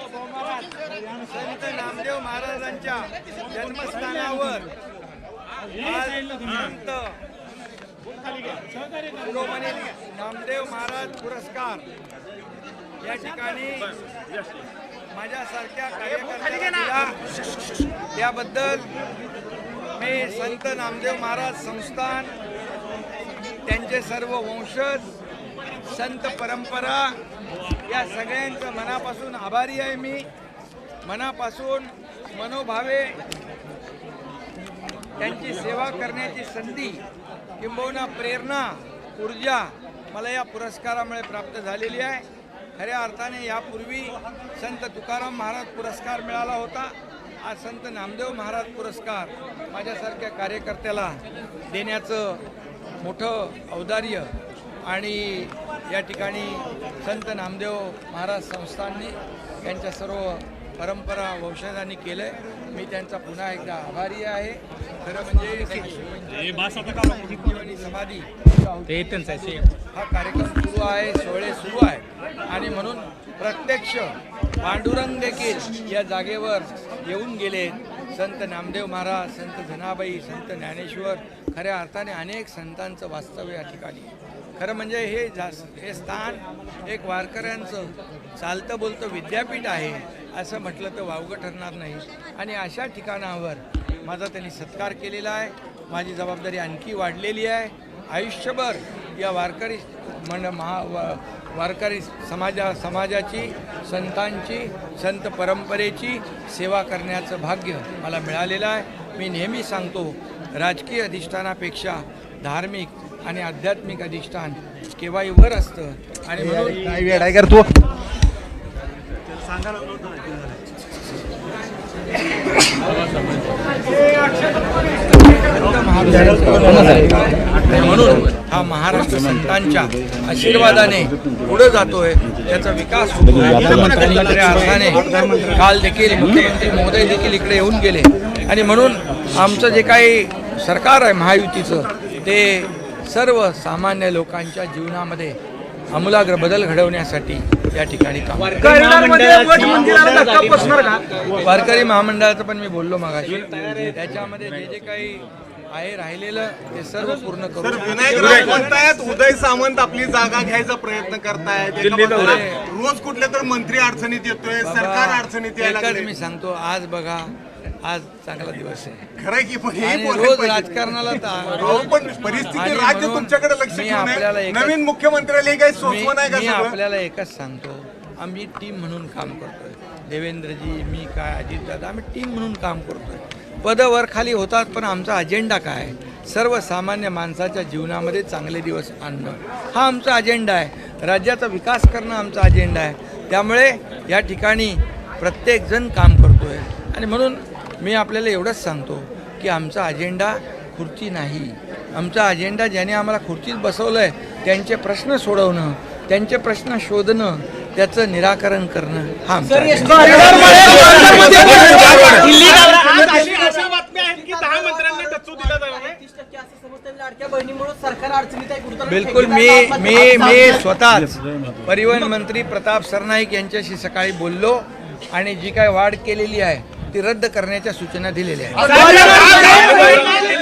संत नामदेव महाराजांच्या जन्मस्थानावर संत शिरोमणी नामदेव महाराज पुरस्कार या ठिकाणी माझ्यासारख्या कार्यकर्त्यांना त्याबद्दल मी संत नामदेव महाराज संस्थान त्यांचे सर्व वंशज संत परंपरा या सगळ्यांचं मनापासून आभारी आहे मी. मनापासून मनोभावे त्यांची सेवा करण्याची संधी किंबहुना प्रेरणा ऊर्जा मला या पुरस्कारामुळे प्राप्त झालेली आहे. खऱ्या अर्थाने यापूर्वी संत तुकाराम महाराज पुरस्कार मिळाला होता. आज संत नामदेव महाराज पुरस्कार माझ्यासारख्या कार्यकर्त्याला देण्याचं मोठं औदार्य आणि या ठिकाणी संत नामदेव महाराज संस्थांनी यांच्या सर्व परंपरा वंशजांनी केलं आहे मी त्यांचा पुन्हा एकदा आभारी आहे. खरं म्हणजे जीवनी समाधी हा कार्यक्रम सुरू आहे सोहळे सुरू आहे. आणि म्हणून प्रत्यक्ष पांडुरंग देखील या जागेवर येऊन गेले संत नामदेव महाराज संत जनाबाई संत ज्ञानेश्वर खऱ्या अर्थाने अनेक संतांचं वास्तव्य या ठिकाणी. खरं म्हणजे हे जास्त हे स्थान एक वारकऱ्यांचं चालतं बोलतं विद्यापीठ आहे असं म्हटलं तर वावगं ठरणार नाही. आणि अशा ठिकाणावर माझा त्यांनी सत्कार केलेला आहे. माझी जबाबदारी आणखी वाढलेली आहे. आयुष्यभर या वारकरी मन महा वारकरी समाजा समाजाची संतांची संत परंपरेची सेवा करण्याचं भाग्य मला मिळालेलं आहे. मी नेहमी सांगतो राजकीय अधिष्ठानापेक्षा धार्मिक आणि आध्यात्मिक अधिष्ठान केव्हाही वर असतं. आणि म्हणून तू. हा महाराष्ट्र संतांच्या आशीर्वादाने पुढे जातोय त्याचा विकास होतो खऱ्या अर्थाने काल देखील मुख्यमंत्री महोदय देखील इकडे येऊन गेले. आणि म्हणून आमचं जे काही सरकार आहे महायुतीचं ते सर्व सामान्य लोकांच्या जीवनामध्ये आमूलाग्र बदल घडवण्यासाठी या ठिकाणी काम वारकरी महामंडळाचं पण मी बोललो मागाशी. त्याच्यामध्ये जे जे काही आहे राहिलेलं ते सर्व पूर्ण तर करू विनायक राव म्हणतायत उदय सामंत आपली जागा घ्यायचा प्रयत्न करतायत. एका बाजूला रोज कुठले तर मंत्री अडचणीत येतोय सरकार अडचणीत यायला एकच लागलंय. मी सांगतो आज बघा आज चांगला दिवस आहे. खरंय की पण हे आणि बोलायला रोज पाहिजे. राजकारणाला ता- अहो, पण परिस्थिती आणि राज्य म्हणून तुमच्याकडे लक्ष मी आपल्याला आहे. एकच- नवीन मुख्यमंत्र्याला हे काही मी नाही का मी सगळं? आपल्याला एकच सांगतो आम्ही टीम म्हणून काम करतोय. देवेंद्रजी मी काय अजितदादा आम्ही टीम म्हणून काम करतोय. पदवर खाली होतात पण आमचा अजेंडा काय आहे? सर्वसामान्य माणसाच्या जीवनामध्ये चांगले दिवस आणणं हा आमचा अजेंडा आहे राज्याचा विकास करणं आमचा अजेंडा आहे त्यामुळे या ठिकाणी प्रत्येकजण काम करतोय आणि म्हणून मी आपल्याला एवढंच सांगतो की आमचा अजेंडा खुर्ची नाही आमचा अजेंडा ज्याने आम्हाला खुर्चीत बसवलं आहे त्यांचे प्रश्न सोडवणं त्यांचे प्रश्न शोधणं त्याचं निराकरण करणं हा आमचा अजेंडा लाडक्या बहिणीमुळे सरकार अडचणीत आहे कुठं बिलकुल मी मी मी स्वतःच परिवहन मंत्री प्रताप सरनाईक यांच्याशी सकाळी बोललो आणि जी काय वाढ केलेली आहे ती रद्द करण्याच्या सूचना दिलेल्या आहेत